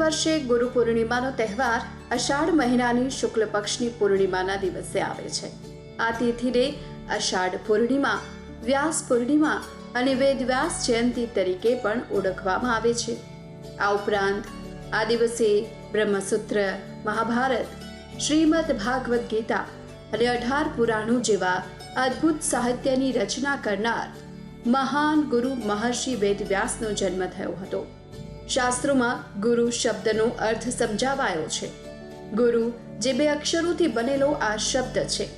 વર્ષે ગુરુ પૂર્ણિમાનો તહેવાર અષાઢ મહિનાની શુક્લ પક્ષની પૂર્ણિમાના દિવસે આવે છે. આ તિથિને અષાઢ પૂર્ણિમા, વ્યાસ પૂર્ણિમા અને વેદવ્યાસ જયંતિ તરીકે પણ ઓળખવામાં આવે છે. આ ઉપરાંત આ દિવસે બ્રહ્મસૂત્ર, મહાભારત, શ્રીમદ ભાગવત ગીતા અને અઢાર પુરાણો જેવા અદ્ભુત સાહિત્યની રચના કરનાર મહાન ગુરુ મહર્ષિ વેદવ્યાસનો જન્મ થયો હતો. શાસ્ત્રોમાં ગુરુ શબ્દનો અર્થ સમજાવાયો છે. ગુરુ, જે બે અક્ષરોથી બનેલો આ શબ્દ છે.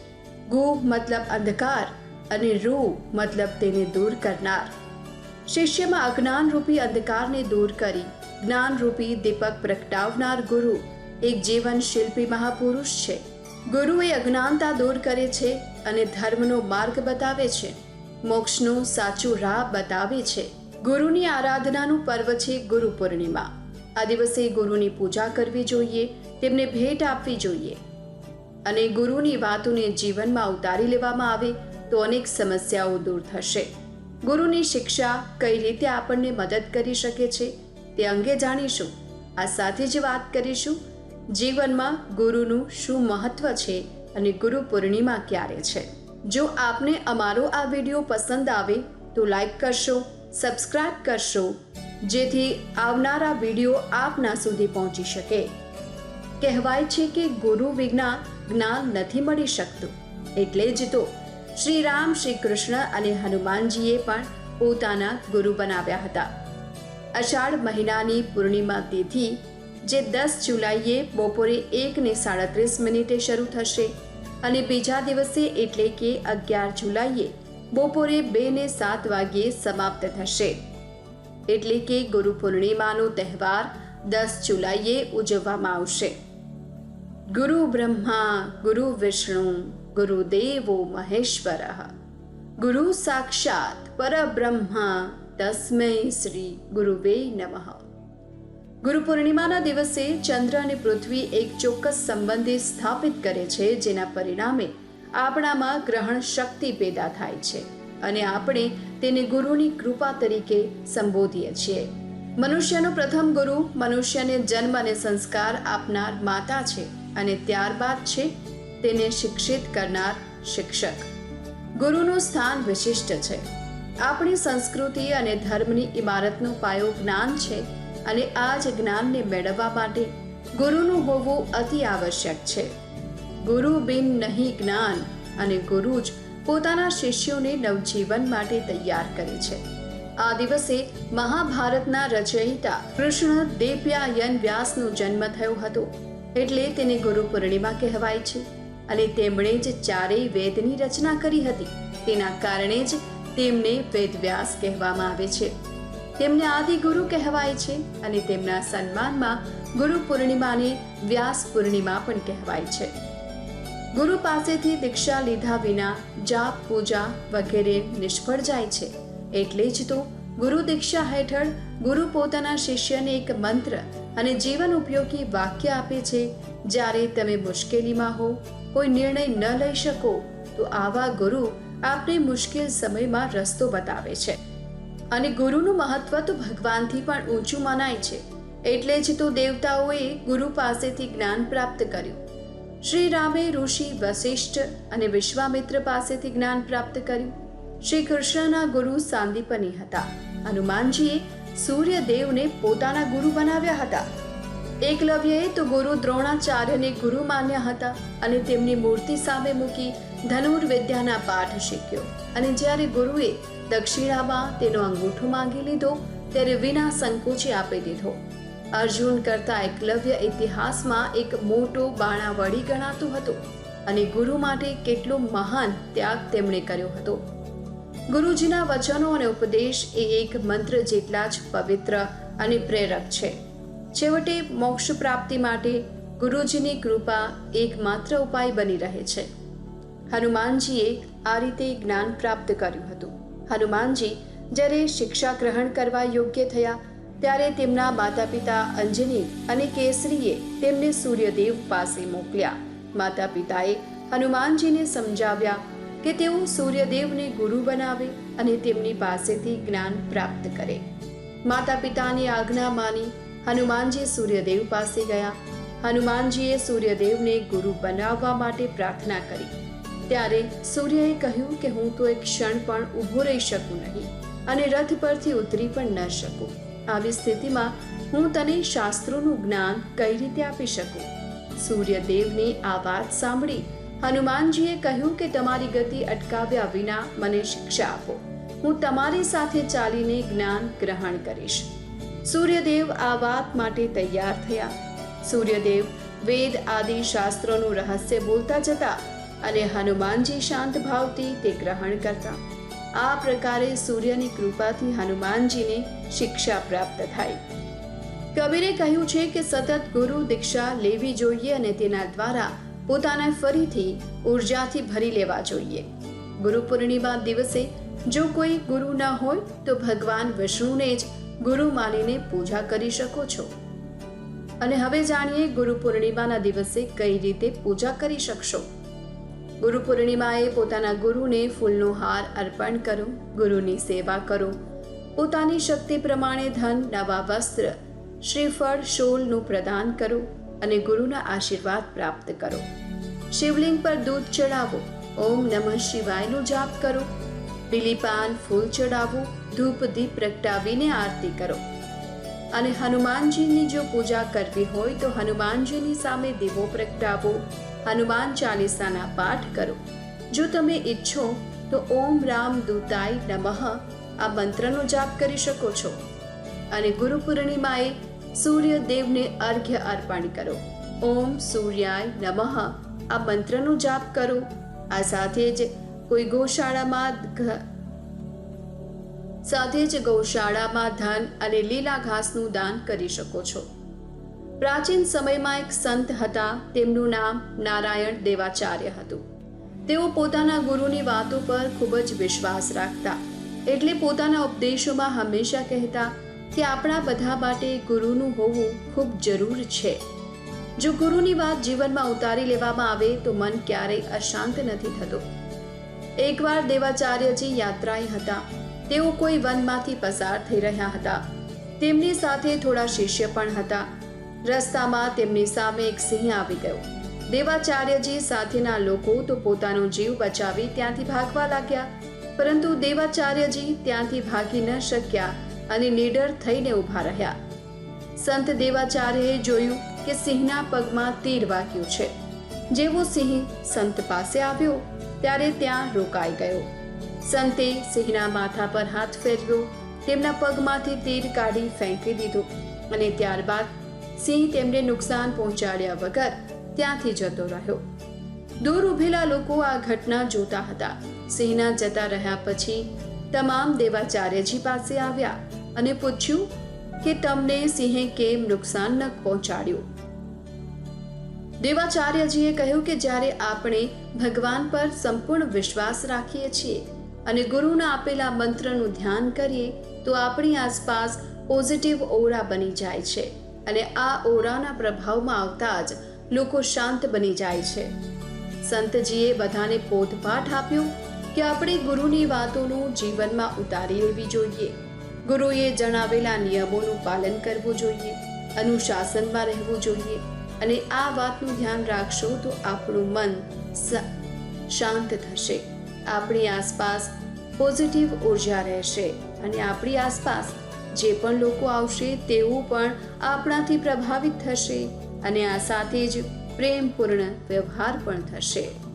ગુ મતલબ અંધકાર અને રૂ મતલબ તેને દૂર કરનાર. શિષ્યમાં અજ્ઞાનરૂપી અંધકારને દૂર કરી જ્ઞાનરૂપી દીપક પ્રગટાવનાર ગુરુ એક જીવન શિલ્પી મહાપુરુષ છે. ગુરુ એ અજ્ઞાનતા દૂર કરે છે અને ધર્મનો માર્ગ બતાવે છે. મોક્ષનું સાચું રાહ બતાવે છે. ગુરુની આરાધનાનું પર્વ છે ગુરુ પૂર્ણિમા. આ દિવસે ગુરુની પૂજા કરવી જોઈએ, તેમને ભેટ આપવી જોઈએ. અને ગુરુની વાતોને જીવનમાં ઉતારી લેવામાં આવે, તો અનેક સમસ્યાઓ દૂર થશે. ગુરુની શિક્ષા કઈ રીતે આપણને મદદ કરી શકે છે, તે અંગે જાણીશું. આ સાથે જ વાત કરીશું, જીવનમાં ગુરુનું શું મહત્વ છે અને ગુરુ પૂર્ણિમા ક્યારે છે. જો આપને અમારો આ વીડિયો પસંદ આવે, તો લાઈક કરશો સબસ્ક્રાઇબ કરશો, જેથી આવનારા વીડિયો આપના સુધી પહોંચી શકે. કહેવાય છે કે ગુરુ વિજ્ઞા જ્ઞાન નથી મળી શકતું. એટલે જ તો શ્રી રામ શ્રી કૃષ્ણ અને હનુમાનજીએ પણ પોતાના ગુરુ બનાવ્યા હતા. અષાઢ મહિનાની પૂર્ણિમા તિથિ, જે દસ જુલાઈએ બપોરે એકને સાડત્રીસ મિનિટે શરૂ થશે અને બીજા દિવસે એટલે કે અગિયાર જુલાઈએ બપોરે બે ને સાત વાગ્યે સમાપ્ત થશે. એટલે કે ગુરુ પૂર્ણિમાનો તહેવાર દસ જુલાઈએ ઉજવવામાં આવશે. ગુરુ બ્રહ્મા, ગુરુ વિષ્ણુ ગુરુદેવો મહેશ્વર. ગુરુ સાક્ષાત પરબ્રહ્મા તસ્મય શ્રી ગુરુવે નમઃ. ગુરુ પૂર્ણિમાના દિવસે ચંદ્ર અને પૃથ્વી એક ચોક્કસ સંબંધે સ્થાપિત કરે છે, જેના પરિણામે આપણામાં ગ્રહણ શક્તિ પેદા થાય છે અને આપણે તેને ગુરુની કૃપા તરીકે સંબોધીએ છીએ. મનુષ્યનો પ્રથમ ગુરુ મનુષ્યને જન્મ અને સંસ્કાર આપનાર માતા છે અને ત્યારબાદ છે તેને શિક્ષિત કરનાર શિક્ષક. ગુરુનું સ્થાન વિશિષ્ટ છે. આપણી સંસ્કૃતિ અને ધર્મની ઇમારતનો પાયો જ્ઞાન છે અને આ જ જ્ઞાનને મેળવવા માટે ગુરુનું હોવું અતિ આવશ્યક છે. ગુરુ બિન નહીં જ્ઞાન અને ગુરુ જ પોતાના શિષ્યોને નવજીવન માટે તૈયાર કરે છે. આ દિવસે મહાભારતના રચયિતા કૃષ્ણ દેવ્યાયન વ્યાસનો જન્મ થયો હતો. એટલે તેને ગુરુ પૂર્ણિમા કહેવાય છે અને તેમણે જ ચારેય વેદની રચના કરી હતી. તેના કારણે જ તેમને વેદવ્યાસ કહેવામાં આવે છે. તેમને આદિ ગુરુ કહેવાય છે અને તેમના સન્માનમાં ગુરુ પૂર્ણિમાને વ્યાસ પૂર્ણિમા પણ કહેવાય છે. ગુરુ પાસેથી દીક્ષા લીધા વિના જાપ, પૂજા વગેરે નિષ્ફળ જાય છે. એટલે જ તો ગુરુ દીક્ષા હેઠળ ગુરુ પોતાના શિષ્યને એક મંત્ર અને જીવન ઉપયોગી વાક્ય આપે છે, જ્યારે તમે મુશ્કેલીમાં હો, કોઈ નિર્ણય ન લઈ શકો, તો આવા ગુરુ આપને મુશ્કેલ સમયમાં રસ્તો બતાવે છે. અને ગુરુનું મહત્વ તો ભગવાનથી પણ ઊંચું મનાય છે. એટલે જ તો દેવતાઓએ ગુરુ પાસેથી જ્ઞાન પ્રાપ્ત કર્યું. શ્રી રામે ઋષિ વશિષ્ઠ અને વિશ્વામિત્ર પાસેથી જ્ઞાન પ્રાપ્ત કર્યું. શ્રી કૃષ્ણના ગુરુ સાંદીપની હતા. હનુમાનજીએ સૂર્યદેવને પોતાના ગુરુ બનાવ્યા હતા. એકલવ્યએ તો ગુરુ દ્રોણાચાર્યને ગુરુ માન્યા હતા અને તેમની મૂર્તિ સામે મૂકી ધનુર્વિદ્યાના પાઠ શીખ્યો. અને જ્યારે ગુરુએ દક્ષિણામાં તેનો અંગૂઠો માંગી લીધો, ત્યારે વિના સંકોચે આપી દીધો. અર્જુન કરતા એકલવ્ય ઇતિહાસમાં એક મોટો બાણાવળી ગણાતું હતું અને ગુરુ માટે કેટલો મહાન ત્યાગ તેમણે કર્યો હતો. ગુરુજીના વચનો અને ઉપદેશ એ એક મંત્ર જેટલા જ પવિત્ર અને પ્રેરક છે. છેવટે મોક્ષ પ્રાપ્તિ માટે ગુરુજીની કૃપા એકમાત્ર ઉપાય બની રહે છે. હનુમાનજીએ આ રીતે જ્ઞાન પ્રાપ્ત કર્યું હતું. હનુમાનજી જ્યારે શિક્ષા ગ્રહણ કરવા યોગ્ય થયા ત્યારે તેમના માતા પિતા અંજની અને કેસરીએ તેમને સૂર્યદેવ પાસે મોકલ્યા. માતા પિતાએ હનુમાનજીને સમજાવ્યા કે તેઓ સૂર્યદેવને ગુરુ બનાવે અને તેમની પાસેથી જ્ઞાન પ્રાપ્ત કરે. માતા પિતાની આજ્ઞા માની હનુમાનજી સૂર્યદેવ પાસે ગયા. હનુમાનજીએ સૂર્યદેવને ગુરુ બનાવવા માટે પ્રાર્થના કરી. ત્યારે સૂર્યએ કહ્યું કે હું તો એક ક્ષણ પણ ઊભો રહી શકું નહીં અને રથ પરથી ઉતરી પણ ન શકું. આવી સ્થિતિમાં હું તને શાસ્ત્રોનું જ્ઞાન કઈ રીતે આપી શકું? સૂર્યદેવની આ વાત સાંભળી હનુમાનજીએ કહ્યું કે તમારી ગતિ અટકાવ્યા વિના મને શિક્ષા આપો. હું તમારી સાથે ચાલીને જ્ઞાન ગ્રહણ કરીશ. સૂર્યદેવ આ વાત માટે તૈયાર થયા. સૂર્યદેવ વેદ આદિ શાસ્ત્રોનું રહસ્ય બોલતા જતા અને હનુમાનજી શાંત ભાવથી તે ગ્રહણ કરતા. આ પ્રકારે સૂર્યની કૃપાથી હનુમાનજીને શિક્ષા પ્રાપ્ત થાય. કબીરે કહ્યું છે કે સતત ગુરુ દીક્ષા લેવી જોઈએ અને તેના દ્વારા પોતાને ફરીથી ઉર્જાથી ભરી લેવા જોઈએ. ગુરુ પૂર્ણિમા દિવસે જો કોઈ ગુરુ ન હોય, તો ભગવાન વિષ્ણુને જ ગુરુ માનીને પૂજા કરી શકો છો. અને હવે જાણીએ ગુરુ પૂર્ણિમાના દિવસે કઈ રીતે પૂજા કરી શકશો. ગુરુ પૂર્ણિમાએ પોતાના ગુરુને ફૂલનો હાર અર્પણ કરો, ગુરુની સેવા કરો. પોતાની શક્તિ પ્રમાણે ધન, નવા વસ્ત્ર, શ્રીફળ, શોલનું પ્રદાન કરો અને ગુરુના આશીર્વાદ પ્રાપ્ત કરો. શિવલિંગ પર દૂધ ચડાવો, ઓમ નમઃ શિવાયનો જાપ કરો. લીલીપાન ફૂલ ચડાવો, ધૂપ દીપ પ્રગટાવીને આરતી કરો. અને હનુમાનજીની જો પૂજા કરવી હોય તો હનુમાનજીની સામે દીવો પ્રગટાવો. હનુમાન ચાલીસાના પાઠ કરો. જો તમે ઈચ્છો, તો ઓમ રામ દૂતાય નમઃ, આ મંત્રનો જાપ કરી શકો છો. અને ગુરુ પૂર્ણિમાએ સૂર્યદેવને અર્ઘ્ય અર્પણ કરો. ઓમ સૂર્યાય નમઃ, આ મંત્રનો જાપ કરો. આ સાથે જ કોઈ ગૌશાળામાં સાથે જ ગૌશાળામાં ધન અને લીલા ઘાસનું દાન કરી શકો છો. પ્રાચીન સમયમાં એક સંત હતા, તેમનું નામ નારાયણ દેવાચાર્ય હતું. તેઓ પોતાના ગુરુની વાતો પર ખૂબ જ વિશ્વાસ રાખતા. એટલે પોતાના ઉપદેશોમાં હંમેશા કહેતા કે આપણા બધા માટે ગુરુનું હોવું ખૂબ જરૂર છે. જો ગુરુની વાત જીવનમાં ઉતારી લેવામાં આવે, તો મન ક્યારેય અશાંત નથી થતું. એકવાર દેવાચાર્યજી યાત્રાએ હતા. તેઓ કોઈ વનમાંથી પસાર થઈ રહ્યા હતા. તેમની સાથે થોડા શિષ્ય પણ હતા. રસ્તામાં તેમની સામે એક સિંહ આવી ગયો. દેવાચાર્યજી સાથેના લોકો તો પોતાનો જીવ બચાવી ત્યાંથી ભાગવા લાગ્યા. પરંતુ દેવાચાર્યજી ત્યાંથી ભાગી ન શક્યા અને નીડર થઈને ઊભા રહ્યા. સંત દેવાચાર્યએ જોયું કે સિંહના પગમાં તીર વાગ્યું છે. જેવો સિંહ સંત પાસે આવ્યો, ત્યારે ત્યાં રોકાઈ ગયો. સંતે સિંહના માથા પર હાથ ફેરવ્યો, તેમના પગમાંથી તીર કાઢી ફેંકી દીધું અને ત્યારબાદ સિંહ તેમને નુકસાન પહોંચાડ્યા વગર ત્યાંથી જતો રહ્યો. દૂર ઉભેલા લોકો આ ઘટના જોતા હતા. સિંહના જતા રહ્યા પછી તમામ દેવાચાર્યજી પાસે આવ્યા અને પૂછ્યું કે તમને સિંહે કેમ નુકસાન ન પહોંચાડ્યું? દેવાચાર્યજીએ કહ્યું કે જ્યારે આપણે ભગવાન પર સંપૂર્ણ વિશ્વાસ રાખીએ છીએ અને ગુરુના આપેલા મંત્રનું ધ્યાન કરીએ, તો આપણી આસપાસ પોઝિટિવ ઓરા બની જાય છે. અને આ ઓરાના પ્રભાવમાં આવતા જ લોકો શાંત બની જાય છે. સંતજીએ બધાને પોતપાઠ આપ્યો કે આપણે ગુરુની વાતોનું જીવનમાં ઉતારી લેવી જોઈએ. ગુરુએ જણાવેલા નિયમોનું પાલન કરવું જોઈએ, અનુશાસનમાં રહેવું જોઈએ અને આ વાતનું ધ્યાન રાખશો તો આપણું મન શાંત થશે. આપણી આસપાસ પોઝિટિવ ઊર્જા રહેશે અને આપણી આસપાસ જે પણ લોકો આવશે તેઓ પણ આપણાથી પ્રભાવિત થશે અને આ સાથે જ પ્રેમપૂર્ણ વ્યવહાર પણ થશે.